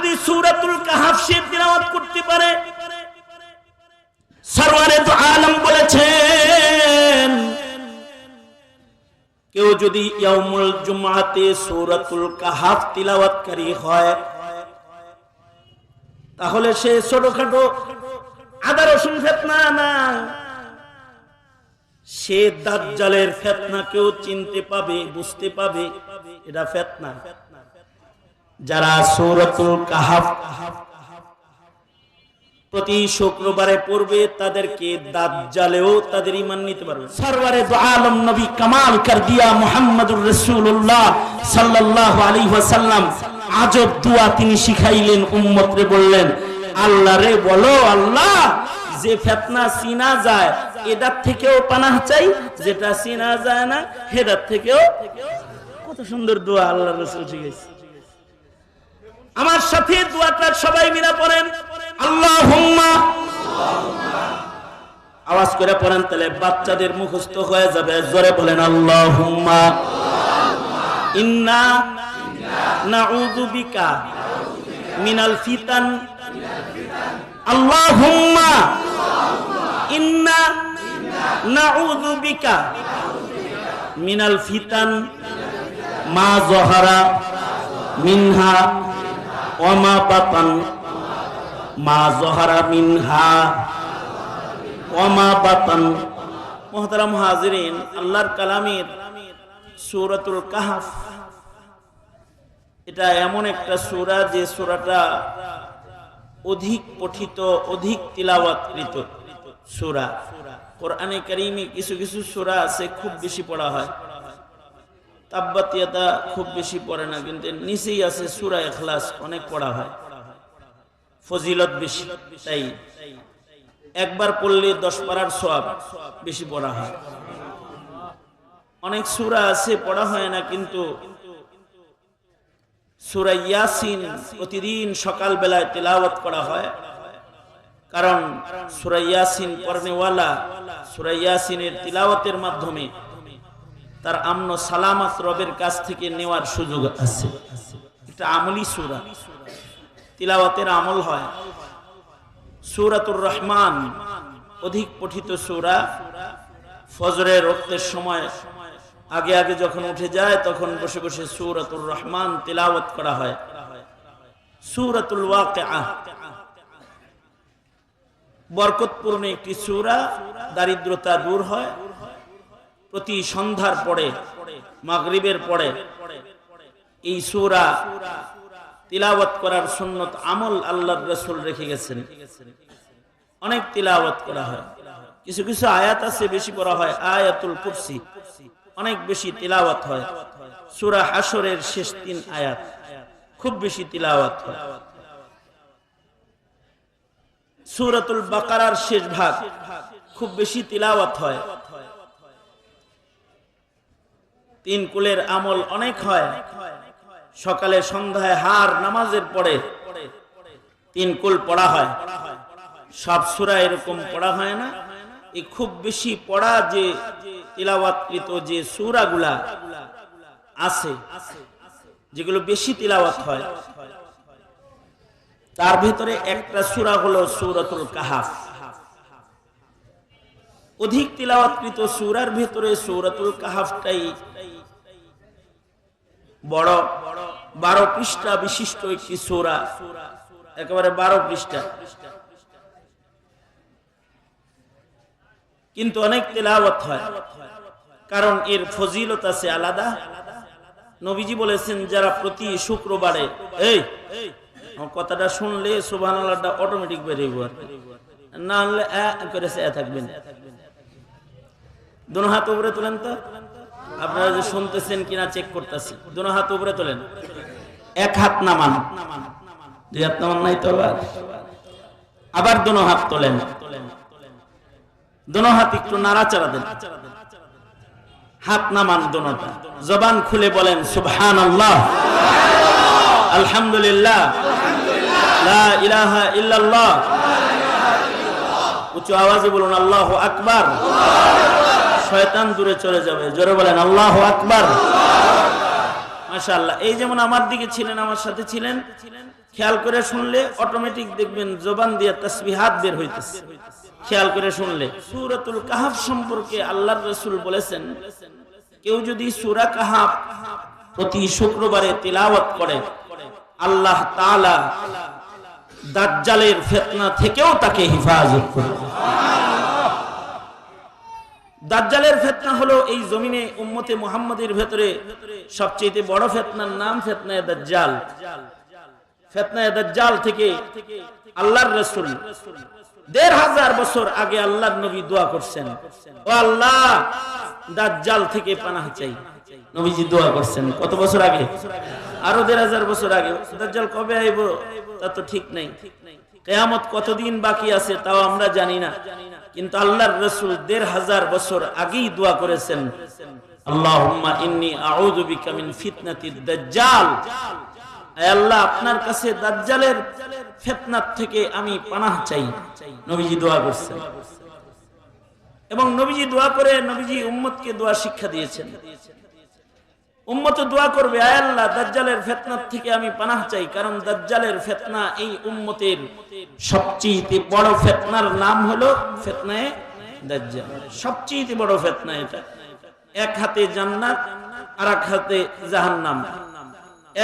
যদি সূরাতুল কাহাফ সে তিলাওয়াত করতে পারে, সরওয়ারে তো আলম বলেছেন, কেউ যদি ইয়াউমুল জুমাতে সূরাতুল কাহাফ তিলাওয়াতকারী হয়, তাহলে সে ছোটখাটো আদা রসুন ফেতনা না। সে দাজ্জালের ফেতনা কেউ চিনতে পাবে, বুঝতে পাবে, এটা ফেতনা। যারা সূরাতুল কাহাফ প্রতি শুক্রবারে পড়বে, তাদেরকে দাজ্জালেও তাদের ইমান নিতে পারবে। সরওয়ারে দু আলম নবী কামাল কর দিয়া মুহাম্মদুর রাসূলুল্লাহ সাল্লাল্লাহু আলাইহি ওয়াসাল্লাম। আজব দোয়া তিনি শিখাইলেন, উম্মতরে বললেন, আল্লাহ রে বলো, আল্লাহ, যে ফেতনা চিনা যায় এটার থেকেও পানাহ চাই, যেটা চিনা যায় না, হেদার থেকেও কত সুন্দর দোয়া আল্লাহ রসুল শিখেছে আমার সাথে দোয়াটা সবাই মিলা পড়েন। আল্লাহ আওয়াজ করে পড়েন, তাহলে বাচ্চাদের মুখস্থ হয়ে যাবে। জোরে বলেন আল্লাহ হুম্মা ইন্না মিনাল ফিতান। ইন্না মিনাল ফিতান। মা জহারা মিনহা। মা আল্লাহর এটা এমন একটা সূরা যে সূরাটা অধিক পঠিত, অধিক তিলাওয়াতকৃত সূরা। কোরআনে কারীমে কিছু কিছু সূরা আছে, খুব বেশি পড়া হয়। তাব্বাতিয়াতা খুব বেশি পড়ে না, কিন্তু নিচেই আছে সূরা ইখলাস, অনেক পড়া হয়। ফজিলত বেশি, তাই একবার পড়লে দশ পারার সওয়াব বেশি পড়া হয়। অনেক সূরা আছে, পড়া হয় না, কিন্তু সূরা ইয়াসিন প্রতিদিন সকাল বেলায় তেলাওয়াত করা হয়। কারণ সূরা ইয়াসিন পড়নেওয়ালা সূরা ইয়াসিনের তিলাওয়াতের মাধ্যমে তার আমন সালামাত রবের কাছ থেকে নেওয়ার সুযোগ আছে। এটা আমলি সূরা। তিলাওয়াতের আমল হয়। সূরাতুর রহমান, অধিক পঠিত সূরা ফজরের রক্তের সময় আগে আগে যখন উঠে যায়, তখন বসে বসে সূরাতুর রহমান তিলাওয়াত করা হয়। সূরাতুল ওয়াকিআহ বরকতপূর্ণ একটি সূরা, দারিদ্রতা দূর হয়। প্রতি সন্ধ্যার পরে, মাগরিবের পরে, এই সূরা তিলাওয়াত করার সুন্নত আমল আল্লাহর রাসূল রেখে গেছেন। অনেক তিলাওয়াত করা হয়। কিছু কিছু আয়াত আছে, বেশি পড়া হয়। আয়াতুল কুরসি, অনেক বেশি তিলাওয়াত হয়। সূরা হাসরের শেষ তিন আয়াত, খুব বেশি তিলাওয়াত হয়। সূরাতুল বাকারার শেষ ভাগ, খুব বেশি তিলাওয়াত হয়। তিন কুলের আমল অনেক হয়। সকালে সন্ধ্যায় হার নামাজের পরে তিন কুল পড়া হয়। সব সুরা এরকম পড়া হয় না। এই খুব বেশি পড়া যে তিলাওয়াতকৃত যে সুরাগুলা আছে, যেগুলো বেশি তিলাওয়াত হয়। তার ভিতরে একটা সূরা হলো সূরাতুল কাহাফ। অধিক তিলাওয়াতকৃত সূরার ভেতরে সূরাতুল কাহাফটাই বড়, বারো পৃষ্ঠা বিশিষ্ট একটি সূরা। একেবারে বারো পৃষ্ঠা। কিন্তু অনেক তেলাওয়াত হয়, কারণ এর ফজিলত আছে আলাদা। নবীজি বলেছেন, যারা প্রতি শুক্রবারে, এই কথাটা শুনলে সুবাহ অটোমেটিক বেরিয়ে। না হলে করেছে থাকবেন দুনো হাত উপরে তোলেন তো? আপনারা যে শুনতেছেন কিনা চেক করতেছি। দুনো হাত উপরে তোলেন। এক হাত নামান। দুই হাত নামান নাই তো আবার? দুনো হাত তোলেন। দুনো হাত একটু নাড়াচাড়া দেন। হাত নামান দুনোটা। জবান খুলে বলেন সুবহান আল্লাহ আলহামদুলিল্লাহ। লা ইলাহা ইল্লাল্লাহ। উচ্চ আওয়াজে বলুন, আল্লাহ আকবার। শয়তান দূরে চলে যাবে। জোরে বলেন, আল্লাহ আকবার। মাশাআল্লাহ, এই যেমন আমার দিকে ছিলেন, আমার সাথে ছিলেন, খেয়াল করে শুনলে অটোমেটিক দেখবেন জবান দিয়ে তাসবিহাত বের হইতেছে। খেয়াল করে শুনলে, সূরাতুল কাহাফ সম্পর্কে আল্লাহর রাসূল বলেছেন, কেউ যদি সূরা কাহাফ প্রতি শুক্রবারে তিলাওয়াত করে, আল্লাহ তাআলা দাজ্জালের ফিতনা থেকেও তাকে হেফাজত করবে। দাজ্জালের ফেতনা হলো এই জমিনে উম্মতে মুহাম্মাদের ভেতরে সবচেয়ে বড় ফেতনার নাম ফেতনায় দাজ্জাল। ফেতনায় দাজ্জাল থেকে আল্লাহর রাসূল দেড় হাজার বছর আগে আল্লাহর নবী দোয়া করছেন। ও আল্লাহ, দাজ্জাল থেকে পানাহ চাই। নবীজি দোয়া করছেন। কত বছর আগে? আরও দেড় হাজার বছর আগে। দাজ্জাল কবে আইব? তা তো ঠিক নাই। কেয়ামত কতদিন বাকি আছে তাও আমরা জানি না। কিন্তু আল্লাহর রসুল দেড় হাজার বছর আগেই দোয়া করেছেন ইন্নি দাজ্জাল। আল্লাহ, আপনার কাছে দাজ্জালের থেকে আমি পানাহ চাই। নবীজি এবং নবীজি দোয়া করে নবীজি উম্মতকে দোয়া শিক্ষা দিয়েছেন। উম্মত দোয়া করবে, আয় আল্লাহ, দাজ্জালের ফেতনার থেকে আমি পানাহ চাই, কারণ দাজ্জালের ফেতনা এই উম্মতের সবচেয়ে বড় ফেতনার নাম হলো ফেতনায় দাজ্জাল। সবচেয়ে বড় ফেতনা এটা। এক হাতে জান্নাত আর এক হাতে জাহান্নাম।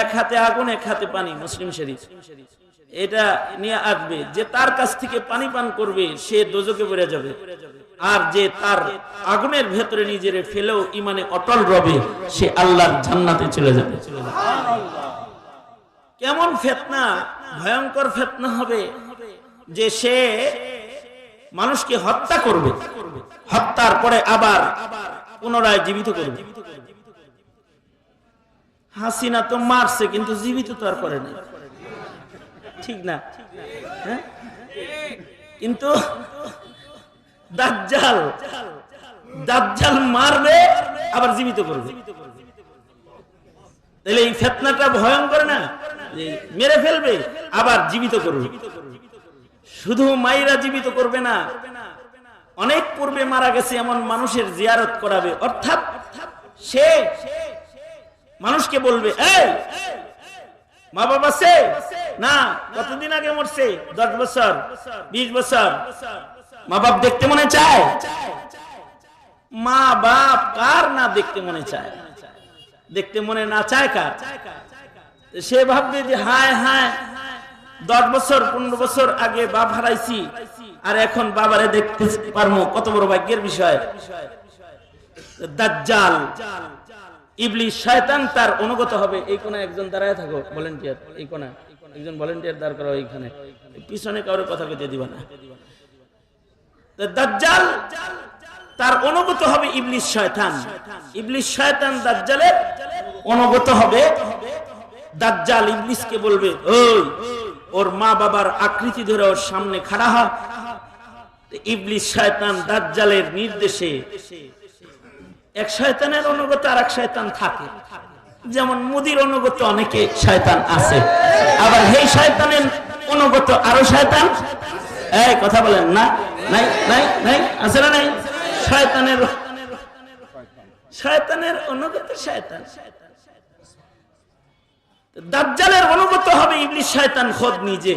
এক হাতে আগুন, এক হাতে পানি, মুসলিম শরীফ। এটা নিয়ে আসবে, যে তার কাছ থেকে পানি পান করবে, সে দোজকে পড়ে যাবে। আর যে তার আগুনের ভেতরে নিজের ফেলেও ইমানে অটল রবে, সে আল্লাহর জান্নাতে চলে যাবে। কেমন ফেতনা, ভয়ঙ্কর ফেতনা হবে যে সে মানুষকে হত্যা করবে, হত্যার পরে আবার পুনরায় জীবিত করবে। হাসিনা তো মারছে, কিন্তু জীবিত তো আর করে না ঠিক না? হ্যাঁ? কিন্তু দাজ্জাল দাজ্জাল মারবে, আবার জীবিত করবে। তাহলে এই ফেতনাটা ভয়ঙ্কর না? মেরে ফেলবে, আবার জীবিত করবে। শুধু মাইরা জীবিত করবে না, অনেক পূর্বে মারা গেছে এমন মানুষের জিয়ারত করাবে। অর্থাৎ সে মানুষকে বলবে মা বাবা সে? না, কতদিন আগে মরছে? দশ বছর, বিশ বছর মা বাপ দেখতে মনে চায়? মা বাপ কার না দেখতে মনে চায়? দেখতে মনে না চায় কার? সে ভাববে যে হায় হায়, দশ বছর, পনেরো বছর আগে বাপ হারাইছি, আর এখন বাবারে দেখতে পারব, কত বড় ভাগ্যের বিষয়। দাজ্জাল ইবলিশ শয়তান তার অনুগত হবে। এই কোনা একজন দাঁড়ায় থাকো ভলেন্টিয়ার এই কোনা একজন ভলেন্টিয়ার দাঁড় করো এইখানে। পিছনে কারোর কথা কইতে দিবা না। দাজ্জাল তার অনুগত হবে ইবলিশ শয়তান। ইবলিশ শয়তান দাজ্জালের অনুগত হবে। দাজ্জাল ইবলিশকে বলবে, ওই, ওর মা বাবার আকৃতি ধরে ওর সামনে খাড়া হ। ইবলিশ শয়তান দাজ্জালের নির্দেশে এক শয়তানের অনুগত আর এক শয়তান থাকে। যেমন মুদির অনুগত অনেকে শয়তান আছে, আবার সেই শয়তানের অনুগত আরও শয়তান। এই, কথা বলেন না। নাই নাই নাই, আছে না নাই? শয়তানের শয়তানের অনুগত শয়তান। দাজ্জালের অনুগত হবে ইবলিশ শয়তান খোদ নিজে।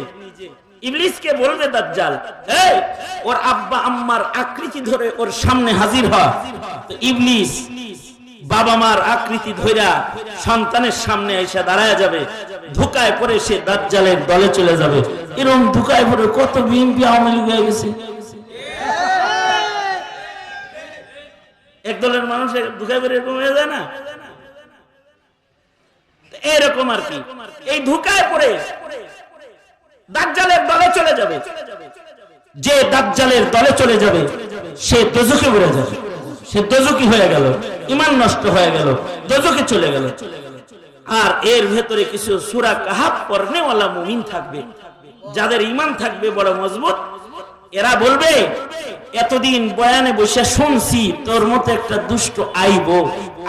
বলবে দাজ্জাল, এই, ওর আব্বা আম্মার আকৃতি ধরে ওর সামনে হাজির হ। তো ইবলিস বাবা মার আকৃতি ধইরা সন্তানের সামনে এসে দাঁড়ায় যাবে। ধোকায় পরে সে দাজ্জালের দলে চলে যাবে। এরকম ধোকায় পরে কত বিএনপি আওয়ামী লীগ হয়ে গেছে। এক দলের মানুষ ধোকায় পরে এরকম হয়ে যায় না? এরকম আর কি। এই ধোকায় পরে দাজ্জালের দলে চলে যাবে। যে দাজ্জালের দলে চলে যাবে, সে দোজকে বেড়ে যাবে। সে দোজকি হয়ে গেল, ইমান নষ্ট হয়ে গেল দোজকে চলে গেল। আর এর ভেতরে কিছু সুরা কাহাব পড়নেওয়ালা মুমিন থাকবে। যাদের ইমান থাকবে বড় মজবুত, এরা বলবে এতদিন বয়ানে বসে শুনছি, তোর মতো একটা দুষ্ট আইব।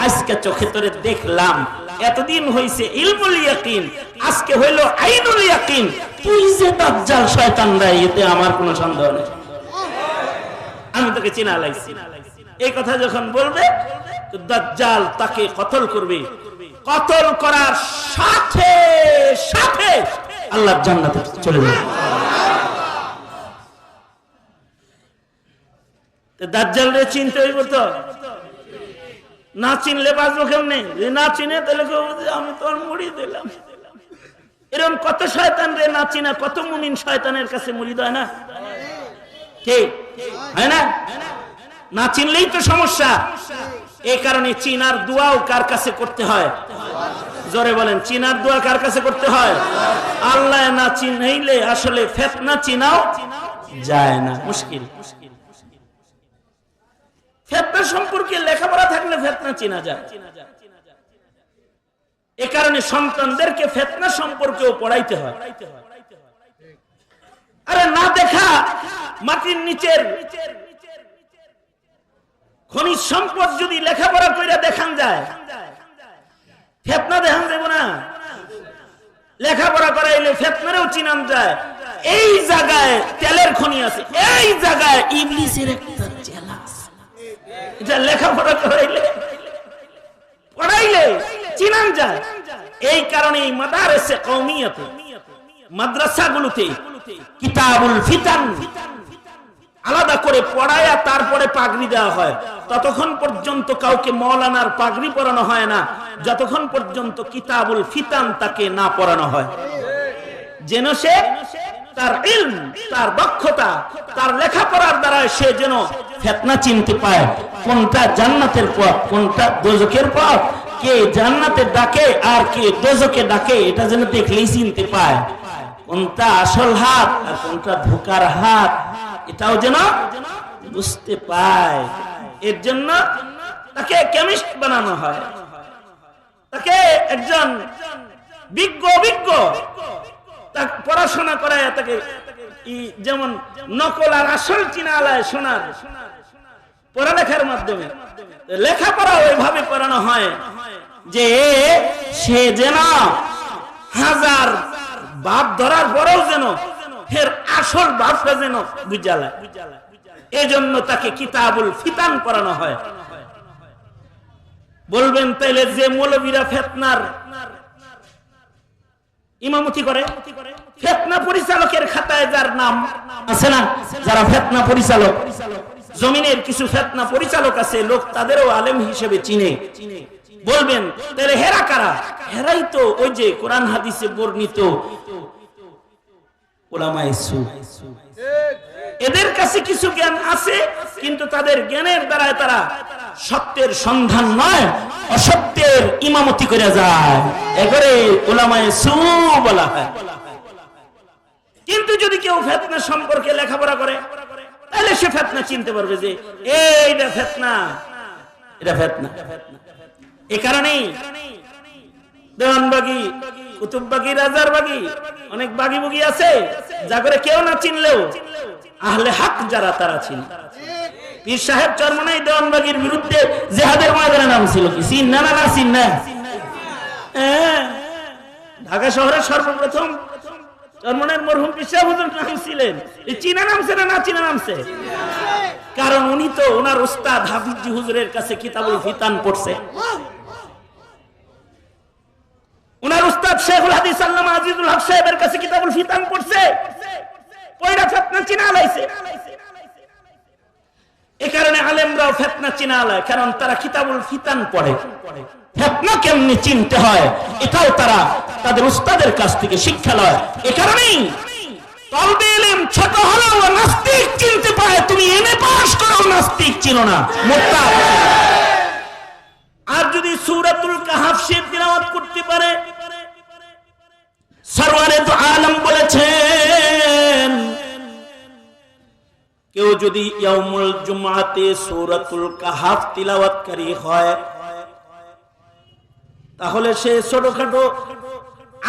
আজকে চোখে তোরে দেখলাম। এতদিন হইছে ইলমুল ইয়াকিন, আজকে হইল আইনুল ইয়াকিন। তুই যে দাজ্জাল শয়তান রে এতে আমার কোনো সন্দেহ নেই। আমি তোকে চিনা লাগছি এই কথা যখন বলবে দাজ্জাল তাকে কতল করবে? কতল করার সাথে সাথে আল্লাহ জান্নাতে চলে যাবে। দাজ্জাল রে চিনতে হইব তো? না চিনলে বাঁচবো কেমনে? যে না চিনে, তাহলে আমি তো মুড়ি দিলাম। এরকম কত শয়তান রে না চিনা, কত মুমিন শয়তানের কাছে মুড়ি দেয় না? কে? হয় না? না চিনলেই তো সমস্যা। এই কারণে চিনার দোয়াও কার কাছে করতে হয়? জোরে বলেন, চিনার দোয়া কার কাছে করতে হয়? আল্লাহ না চিনাইলে আসলে ফেতনা চিনাও যায় না। মুশকিল। ফেতনা সম্পর্কে লেখাপড়া থাকলে ফেতনা চিনা যায়। এ কারণে সন্তানদেরকে ফেতনা সম্পর্কেও পড়াইতে হয়। আরে না দেখা মাটির নিচের খনিজ সম্পদ যদি লেখাপড়া করে দেখান যায়, ফেতনা দেখান দেব না। লেখাপড়া করাইলে ফেতনারেও চিনান যায়। এই জায়গায় তেলের খনি আছে, এই জায়গায় ইংলিশের একটা এটা লেখাপড়া করাইলে, পড়াইলে চিনান যায় এই কারণে মাদারেসে কওমিয়াতে, মাদ্রাসাগুলোতে কিতাবুল ফিতান আলাদা করে পড়ায়া তারপরে পাগড়ি দেওয়া হয়। ততক্ষণ পর্যন্ত কাউকে মৌলানার পাগড়ি পরানো হয় না। যতক্ষণ পর্যন্ত কিতাবুল ফিতান তাকে না পড়ানো হয়। যেন সে তার ইলম, তার দক্ষতা, তার লেখাপড়ার দ্বারা সে যেন ফেতনা চিনতে পায়। কোনটা জান্নাতের পথ, কোনটা দোজকের পথ? কে জান্নাতের ডাকে আর কে দোজকে ডাকে, এটা যেন দেখলেই চিনতে পায়। কোনটা আসল হাত আর কোনটা ধোকার হাত, এটাও যেন বুঝতে পায়। এর জন্য তাকে কেমিস্ট বানানো হয়। তাকে একজন বিজ্ঞ অভিজ্ঞ পড়াশোনা করায় তাকে যেমন নকল আর আসল চিনা আলায় শোনার পড়ালেখার মাধ্যমে। লেখাপড়া ওইভাবে পড়ানো হয় যে সে যেন হাজার বাপ ধরার পরেও যেন ফের আসল বাপটা যেন বুঝালায়। এই জন্য তাকে কিতাবুল ফিতান পড়ানো হয়। বলবেন তাইলে যে মৌলবীরা ফেতনার ইমামতি করে। ফেতনা পরিচালকের খাতায় যার নাম আছে না, যারা ফেতনা পরিচালক, জমিনের কিছু ফেতনা পরিচালক আছে, লোক তাদেরও আলেম হিসেবে চিনে। বলবেন, তাহলে হেরা কারা? হেরাই তো ওই যে কোরআন হাদিসে বর্ণিত। ওলামায়ে সু। এদের কাছে কিছু জ্ঞান আছে, কিন্তু তাদের জ্ঞানের দ্বারায় তারা সত্যের সন্ধান নয়, অসত্যের ইমামতি করে যায়। এবারে ওলামায় সু বলা হয়। কিন্তু যদি কেউ ফেতনা সম্পর্কে লেখাপড়া করে, তাহলে সে ফেতনা চিনতে পারবে যে এইটা ফেতনা, এটা ফেতনা। এ কারণেই দেওয়ানবাগি, কুতুববাগি রাজার বাগি অনেক বাগি বুগি আছে, যা করে কেউ না চিনলেও আহলে হাক যারা, তারা ছিল। পীর সাহেব চরমনাই দেওয়ানবাগির বিরুদ্ধে জেহাদের ময়দানে নাম ছিল কি? চিন না না ঢাকা শহরের সর্বপ্রথম চরমনের মরহুম পীর সাহেব হুজুর নাম ছিলেন চীনা নামছে না না, চীনা নামছে? কারণ উনি তো ওনার উস্তাদ হাফিজি হুজুরের কাছে কিতাবুল ফিতান পড়ছে। উনার উস্তাদ শেখুল হাদিস আল্লামা আজিজুল হক সাহেবের কাছে কিতাবুল ফিতান পড়ছে। পয়রা ফেতনা চিনা লাইছে। এ কারণে আলেমরাও ফেতনা চিনা কারণ তারা কিতাবুল ফিতান পড়ে। ফেতনা কেমনি চিনতে হয়? এটাও তারা তাদের উস্তাদের কাছ থেকে শিক্ষা লয়। এ কারণেই তলবে এলেম ছোট হলেও নাস্তিক চিনতে পারে, তুমি এনে পাস করো নাস্তিক চিনো না। মোটা আর যদি সূরাতুল কাহাফ সে তিলাওয়াত করতে পারে, সরওয়ারে তো আলম বলেছেন কেউ যদি ইয়াউমুল জুমাতে সূরাতুল কাহাফ তিলাওয়াতকারী হয়, তাহলে সে ছোটখাটো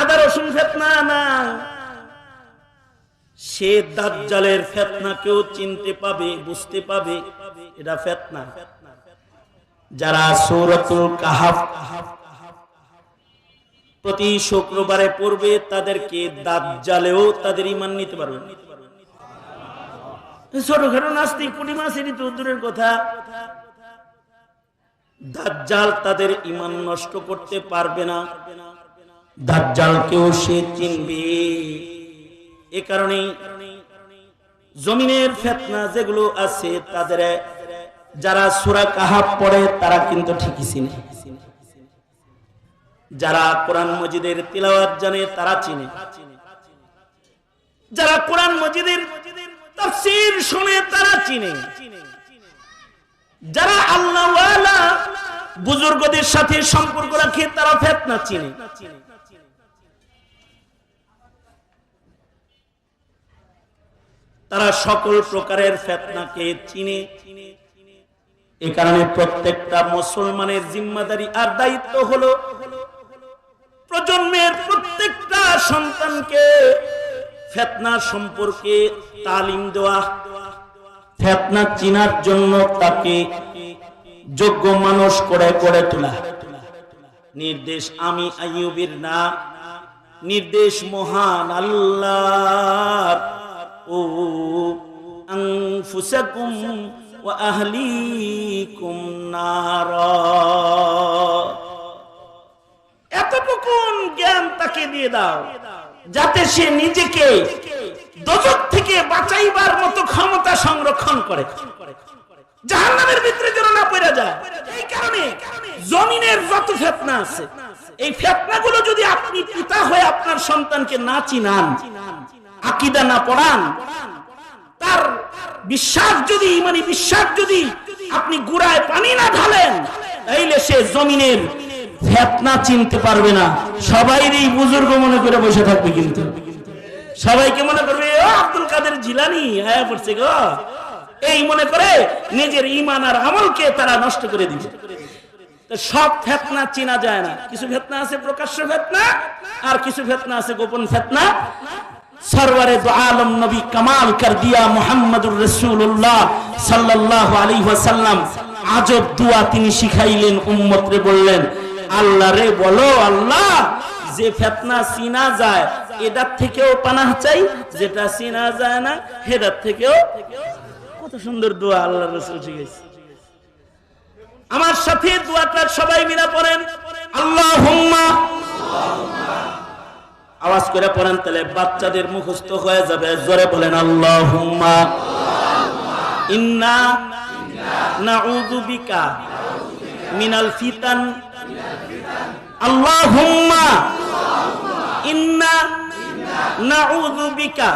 আদা রসুন ফেতনা না সে দাজ্জালের ফেতনা কেউ চিনতে পাবে, বুঝতে পাবে, এটা ফেতনা যারা সূরাতুল কাহাফ প্রতি শুক্রবারে পড়বে, তাদেরকে দাজ্জালেও তাদের ইমান নিতে পারবে না। নাস্তিক তো দূরের কথা। দাজ্জাল তাদের ইমান নষ্ট করতে পারবে না। সে চিনবে। এ কারণেই জমিনের ফেতনা যেগুলো আছে তাদের, যারা সুরা কাহাব পড়ে তারা কিন্তু ঠিকই চিনে। যারা কোরআন মজিদের তিলাওয়াত জানে তারা চিনে। যারা কোরআন মজিদের তাফসীর শুনে তারা চিনে। যারা আল্লাহওয়ালা বুজুর্গদের সাথে সম্পর্ক রাখে, তারা ফেতনা চিনে। তারা সকল প্রকারের ফেতনাকে চিনে। এ কারণে প্রত্যেকটা মুসলমানের জিম্মাদারি আর দায়িত্ব হলো প্রজন্মের প্রত্যেকটা সন্তানকে ফেতনা সম্পর্কে তালিম দেওয়া। ফেতনা চিনার জন্য তাকে যোগ্য মানুষ করে করে তোলা। নির্দেশ, আমি আইয়ুবের না। নির্দেশ, মহান আল্লাহ। ও আনফুসাকুম ওয়া আহলিকুম নারা। এতটুকুন জ্ঞান তাকে দিয়ে দাও। যাতে সে নিজেকে দজক থেকে বাঁচাইবার মতো ক্ষমতা সংরক্ষণ করে। ভিতরে যেন না যায়। এই কারণে জমিনের যত ফেতনা আছে, এই যদি আপনি পিতা হয়ে আপনার সন্তানকে না চিনান, আকিদা না পড়ান, তার বিশ্বাস যদি মানে বিশ্বাস যদি আপনি গুড়ায় পানি না ঢালেন, তাইলে সে জমিনের ফেতনা চিনতে পারবে না। সবাই এই বুজুর্গ মনে করে বসে থাকবে কিন্তু। সবাইকে মনে করবে আব্দুল কাদের জিলানি, আয়া পড়ছে গো। এই মনে করে নিজের ইমান আর আমলকে তারা নষ্ট করে দিবে। সব ফেতনা চেনা যায় না। কিছু ফেতনা আছে প্রকাশ্য ফেতনা আর কিছু ফেতনা আছে গোপন ফেতনা সরওয়ারে আলম নবী কামাল কর দিয়া মুহাম্মদুর রাসূলুল্লাহ সাল্লাল্লাহু আলাইহি ওয়াসাল্লাম আজব দোয়া তিনি শিখাইলেন, উম্মতরে বললেন আল্লাহ রে বলো, আল্লাহ, যে ফেতনা চিনা যায় এটার থেকেও পানাহ চাই, যেটা চিনা যায় না, হেদার থেকেও কত সুন্দর দোয়া আল্লাহ রসুল শিখাইছে। আমার সাথে দোয়াটা সবাই মিলা পড়েন। আল্লাহ আওয়াজ করে পড়েন, তাহলে বাচ্চাদের মুখস্থ হয়ে যাবে, জোরে বলেন আল্লাহ হুম্মা ইন্না নাউযু বিকা মিনাল ফিতান আল্লাহুম্মা ইন্না নাউযু বিকা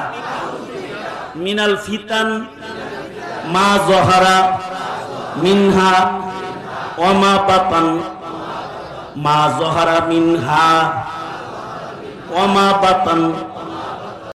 মিনাল ফিতান মা জহারা মিনহা ওমা বাতান মা জহারা মিনহা ওমা বাতান